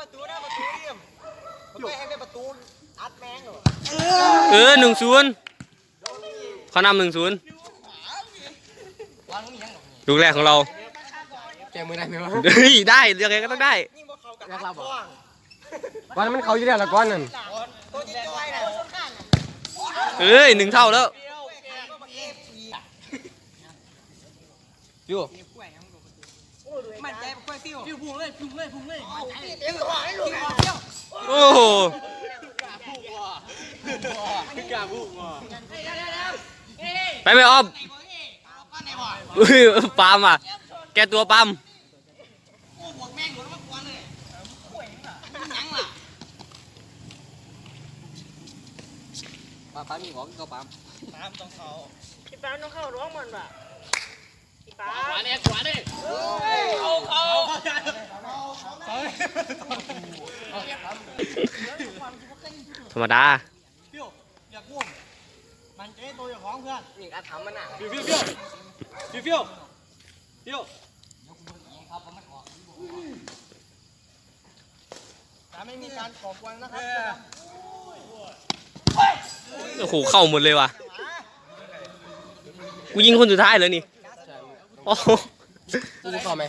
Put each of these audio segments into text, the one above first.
ประตูนะประตูเลี่ยมมันไม่ให้เป็นประตูอัดแมงเหรอเออหนึ่งศูนย์เขานำหนึ่งศูนย์ลูกแรกของเราแกมือได้ไหมวะเฮ้ยได้เรื่องไงก็ต้องได้ยิ่งพวกเขากับอัดกว้างวันนั้นมันเขาอยู่แล้วละก้อนนั่นตัวจริงจ้อยนะเอ้ยหนึ่งเท่าแล้วอยู่ มันใจมันค่อยซิ่วซิ่วพุ่งเลยพุ่งเลยพุ่งเลยโอ้โหไปไหมออมอุ้ยปาล์มอะ แกตัวปาล์มปลาปลามีของก็ปลาน้ำต้องเขาพี่ป้าต้องเข้าร้องมันว่ะ พี่ป้าขวาเนี่ยขวาเนี่ยเขาเขาธรรมดาเปี้ยวอยากง่วมันใจตัวอย่างของเพื่อนนี่อาถรรพ์มันอะเปี้ยวเปี้ยวเปี้ยวเปี้ยวเปี้ยวแต่ไม่มีการก่อกวนนะครับโอ้โหเข้าหมดเลยว่ะกูยิงคนสุดท้ายเลยนี่ โอ้โหกูจะเข้าไหม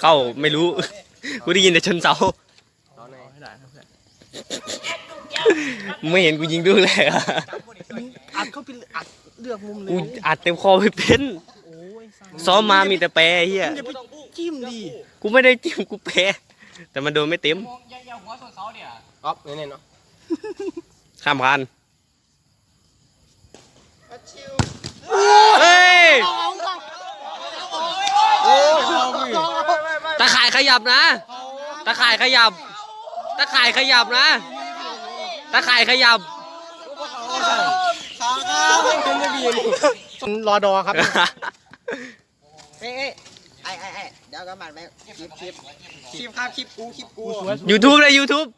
เข้าไม่รู้ กูได้ยินแต่ชนเสาเข้าไหนไม่เห็นกูยิงด้วยแหละอัดเขาเป็นอัดเลือกมุมเลยกูอัดเต็มคอไม่เป็นซ้อมมามีแต่แปรเฮียอย่าไปจิ้มดิกูไม่ได้จิ้มกูแปรแต่มันโดนไม่เต็มอ๊อฟเนี่ยเนาะข้ามคันเฮ้ย ตะข่ายขยับนะ ตะข่ายขยับ ตะข่ายขยับนะ ตะข่ายขยับรอดอครับ เอ้ยไอ้ไอ้ไอ้เดี๋ยวก็มันไปคลิปคลิปคลิปครับคลิปกูคลิปกู YouTube เลย YouTube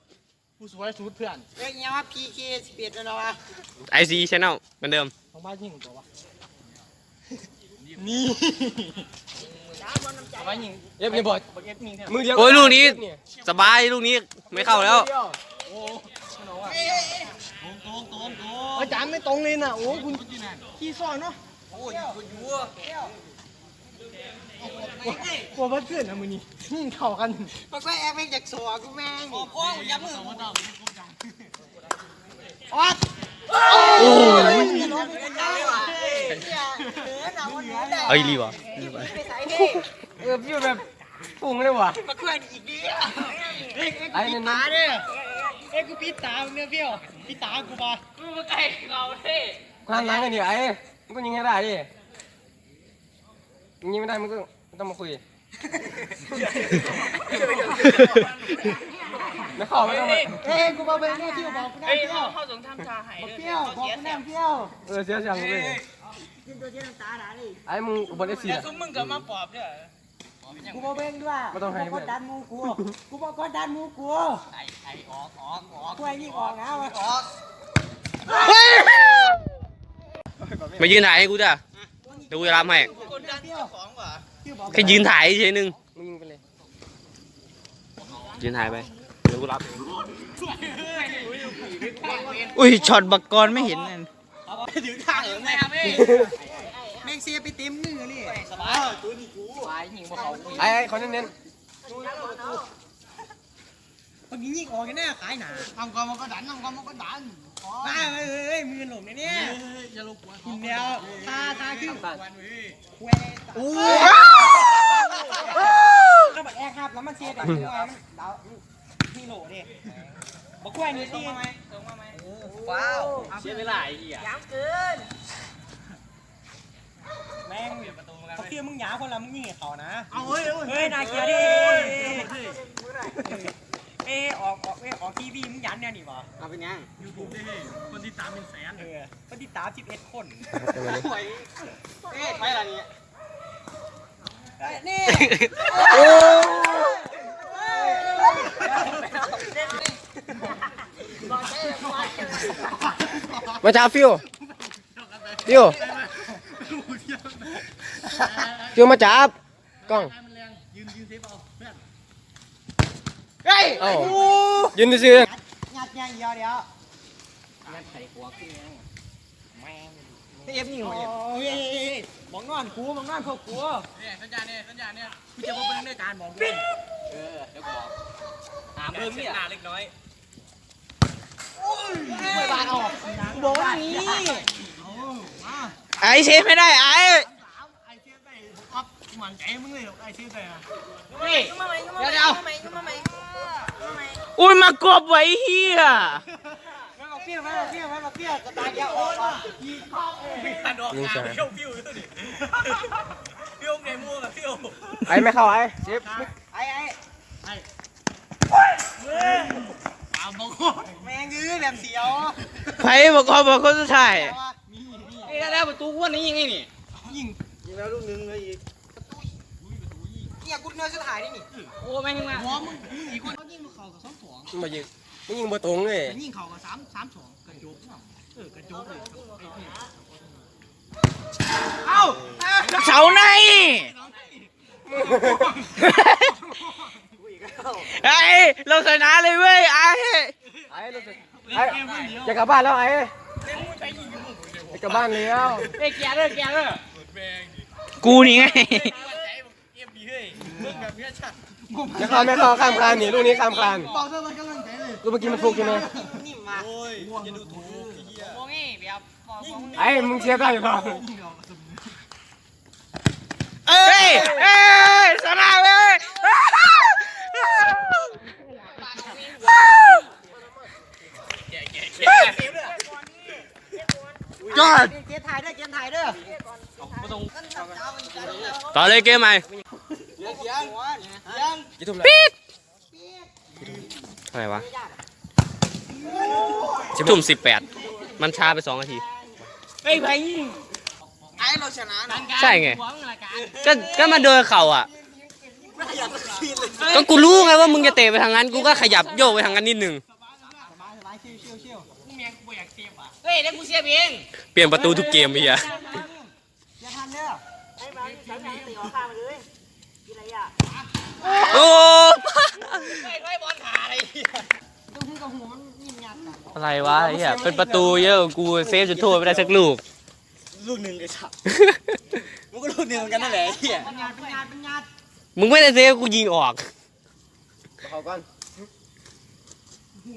กูสวยสุดเพื่อนเอ้ยเงี้ยว่า PK สปีดแล้วนะวะ IC Channel เหมือนเดิมของบ้านยิงตัววะ นี่เย็บเนี่ยบอดมือเดียวโอ้ยลูกนี้สบายลูกนี้ไม่เข้าแล้วอาจารย์ไม่ตรงเลยน่ะโอ้คุณขี้ซ่อนเนาะโอ้ยกลัวเพื่อนเพื่อนนะมือนี้เข่ากันมันก็แอบไปจากสัวกูแม่งโอ้พ่อยับมือออด โอ้ยน้องเป็นได้ว่ะเฮ้ยเฮ้ยหนาววันนี้ได้เอ้ยรีบวะเออพี่แบบฟุ้งเลยว่ะมาเคลื่อนอีกดิเอ้ยไอ้นั่นตาเนี่ยเอ้ยกูปิดตาเนี่ยเปี้ยวปิดตากูปะความล้างกันดิไอ้มันก็ยิงให้ได้ดิยิงไม่ได้มันก็ไม่ต้องมาคุย ไม่เข้าไม่ต้องมาเอ้ยกูมาเป็นแม่เปี้ยวบอกกูแน่เฮ้ยเปี้ยวเข้าสงทำชาหายเปี้ยวบอกกูแน่เปี้ยวเออเสียจังเลยกินตัวเจ๊น้ำตาด่าดิไอ้มึงอุบัติเหตุซุ้มมึงกับมาปอบเนี่ยกูมาเป็นด้วยไม่ต้องให้กูกดดันมูกูกูบอกกดดันมูกูไอ้ไอ้ออกออกออกกูไอ้นี่ออกนะวะออกมายืนถ่ายให้กูจ้ะเดี๋ยวกูจะรับให้กดดันเจ้าของว่ะแค่ยืนถ่ายเฉยๆนึงมึงยิงไปเลยยืนถ่ายไป เดี๋ยวกูรับอุ้ยช็อตบักกรไม่เห็นนั่นถือข้างเหรอแม่แม่งเสียไปเต็มมือนี่สบายตัวนี้กูไอ้ไอ้คนเน้นเมื่อกี้ยิงออกกันแน่ขายหนาทำความมันก็ดันทำความมันก็ดันมาเฮ้ยเฮ้ยมือหลงเนี่ยเนี่ยอย่าลงกวกินเดียวตาตาขึ้นเว้ยโอ้ถ้าแบบแอร์ครับแล้วมันเสียแต่ตัวมันดาพี่ โหลดิบอกกล้วยนี่ตีว้าวเสียเวลาไอ้เหี้ยย้ำเกิน แม่งเขาเตี้ยมึงหยาคนละมึงยิงเขานะ เอาเฮ้ยเฮ้ยนายเกียร์ดิเอ้ออกออกเอ้ออกทีวีมึงยันเนี่ยนี่บ่ๆเอาเป็นยังยูทูบได้คนที่ตามเป็นแสนเออคนที่ตาม11คนเอ๊ะไปอะไรเนี่ยนี่ มาจ้าฟิวฟิวฟิวมาจับกล้องเฮ้ยเอ้ายืนซื่องัดยังเดียวเดียวเอฟนี่หัวโอ้ยมองนอนกูมองนอนพวกกูเนี่ยสัญญาเนี่ยสัญญาเนี่ยกูจะมาเบิ่งในการมองกูถามเพิ่มเนี่ยเล็กน้อย ไม่บานออกบอกว่านี้ไอเชฟไม่ได้ไอไอ้เชี่ยไปครับหมันใจมึงเลยไอ้เชี่ยไปอะเฮ้ยมาใหม่มาใหม่มาใหม่มาใหม่มาใหม่อุ้ยมากบไว้เฮียไม่บอกเปี้ยไม่บอกเปี้ยไม่บอกเปี้ยกระตายยาอ่อนอะยิงเข้าเองๆยิงใส่ไอ้ไม่เข้าไอ้เชฟไอ้ไอ้ไอ้ เอาบอกแมงยื้อแหลมเสียวไผ่บอกเขาบอกคนสุดท้ายแต่ว่ามีมีไอ้แล้วประตูวันนี้ยังไงนี่ยิงยิงแล้วลูกนึงเลยอีกเนี่ยกูเนื้อจะถ่ายนี่นี่โอ้แม่งมาหัวมึงอีกคนเขายิงมาเข่ากับสองสองมึงมายิงมึงยิงบ่ตรงเลยแต่ยิงเข่ากับสามสามสองกระโจกเออกระโจกเลยเอ้าเสาใน ไอเราชนะเลยเว้ยไอไอ้รู้สึกไอ้จะกลับบ้านแล้วไอ้จะกลับบ้านแล้วเฮ้ยแกเด้อแกเด้อกูนี่ไงจะเข้าไม่เข้าข้ามคานนี่ลูกนี้ข้ามคานบอกเธอมันกำลังใจเลยลูกเมื่อกี้มันฟุกใช่ไหมนิ่มมาไอ้มึงเชียร์ได้หรือเปล่าเอ้ยเอ้ยชนะเว้ย จอด เกมถ่ายด้วยเกมถ่ายด้วย ต่อเลยเกมใหม่ยังยังกี่ทุ่มแล้วปิดเท่าไหร่วะสิบทุ่มสิบแปดมันช้าไปสองนาทีเฮ้ยไผ่ยิงไอ้เราชนะนะใช่ไงก็ก็มาเดินเข่าอะก็กูรู้ไงว่ามึงจะเตะไปทางนั้นกูก็ขยับโยกไปทางนั้นนิดนึงสบายสบายชิวชิวชิวเฮ้ยได้กูเสียเองเปลี่ยนประตูทุกเกมไปอะอย่าทันเด้อ ไอ้บ้านฉันตีตีออกข้างเลยกินอะไรอะ โอ้ต้องพูดกับหัวมันยิ่งยัดอะอะไรวะไอ้เหี้ยเป็นประตูเยอะกว่ากูเซฟจุดโทษไม่ได้สักลูก ลูกหนึ่งไอ้สัสมันก็ลูกหนึ่งเหมือนกันนั่นแหละไอ้เฮียเป็นยัดเป็นยัดเป็นยัดมึงไม่ได้เซฟกูยิงออกเขาก่อน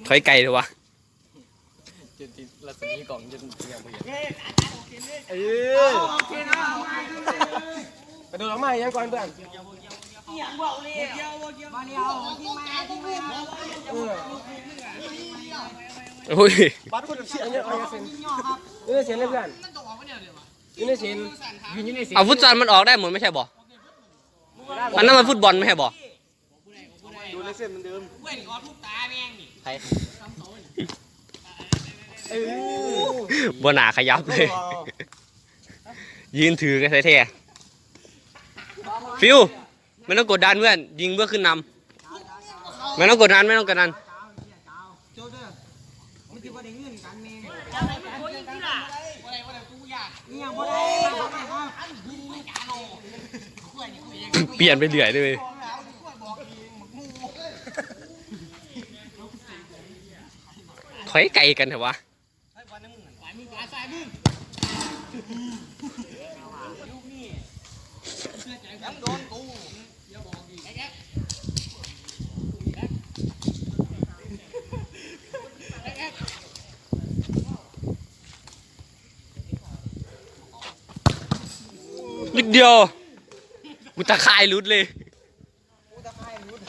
ถอยไกลเถอะวะจะติดรัศมีกล่องจะเสียงไปเห็นเอโอเคนะไปดูหลังไม้ยังก่อนเพื่อน มาเดียวยิงมายิงมาโอ้ยปัดคนเสียงเนี่ยเอาเซนยิงย่อครับยืนในเสียนเลยเพื่อนมันตกออกมาเนี่ยเลยวะยืนในเสียนยืนอยู่ในเสียงเอาฟุตซอลมันออกได้หมดไม่ใช่บ่อันนั้นมันฟุตบอลไม่ใช่บ่ดูในเส้นเหมือนเดิมเว้นขอทุบตาแม่งนี่ใครบนหนาขยับเลย ยืนถือกันแท้ๆฟิว ไม่ต้องกดดันเพื่อนยิงเพื่อขึ้นนำไม่ต้องกดดันไม่ต้องกดดันเปลี่ยนไปเรื่อยเลยถอยไกลกันเหรอวะ ไอ้วันนั้นมึงไหวมึงขวาซ้ายมึงยังโดนกูอย่าบอกอีกไอ้แก๊ก นิด เดียวกูตะคายรุดเลยกูจะพายลุต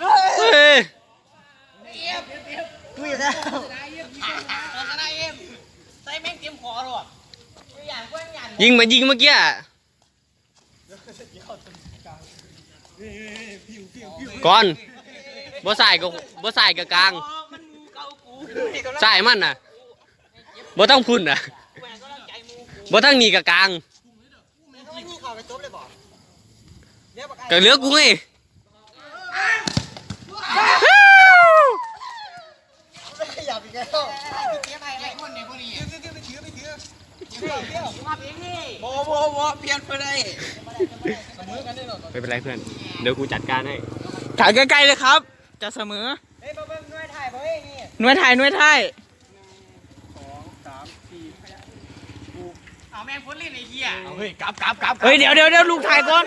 เฮ้ยใจแม่งเตรียมขอหรอยิงเหมือนยิงมายิงเมื่อกี้ก่อน บ่ใส่กับบ่ใส่กับกลางมันมูเกากูใส่มันน่ะบ่ต้องพุ่นน่ะแหวนก็ต้องใจมูกูบ่ต้องหนีกับกลางไม่นี่เขาไปจบเลยบอกเดี๋ยวบอกไอ้ก็เหลือกูไงขยับอีกแล้วเตรียมไอ้ไอ้คนไหนคนนี้ถือถือไปถือไปถือมาเพียงนี่โบโบโบเปลี่ยนไปได้ไม่เป็นไรเพื่อน เดี๋ยวกูจัดการให้ถ่ายใกล้ๆเลยครับ จะเสมอเฮ้ยเบิ้งหน่วยถ่ายบ่เอ้ยนี่หน่วยถ่ายหน่วยถ่ายสองสามสี่เอาแม่งพ้นลิ้นไอ้เหี้ยเฮ้ยกลับกลับกลับเฮ้ยเดี๋ยวเดี๋ยวเดี๋ยวลูกถ่ายก่อน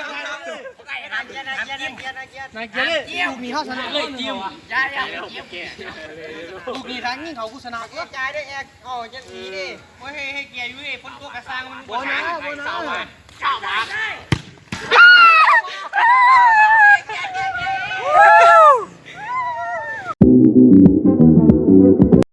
นายเกียร์นายเกียร์นายเกียร์นายเกียร์นายเกียร์ลูกมีข้าชนะเลยจิ้มยายยลูกมีทั้งนี้เขากูชนะเกียร์จ่ายได้แอกอ๋อยังมีดิโอ้ยให้เกียร์อยู่ดิพ้นตัวกระซังมันโบนยัสโบนัยเจ้านาเจ้านา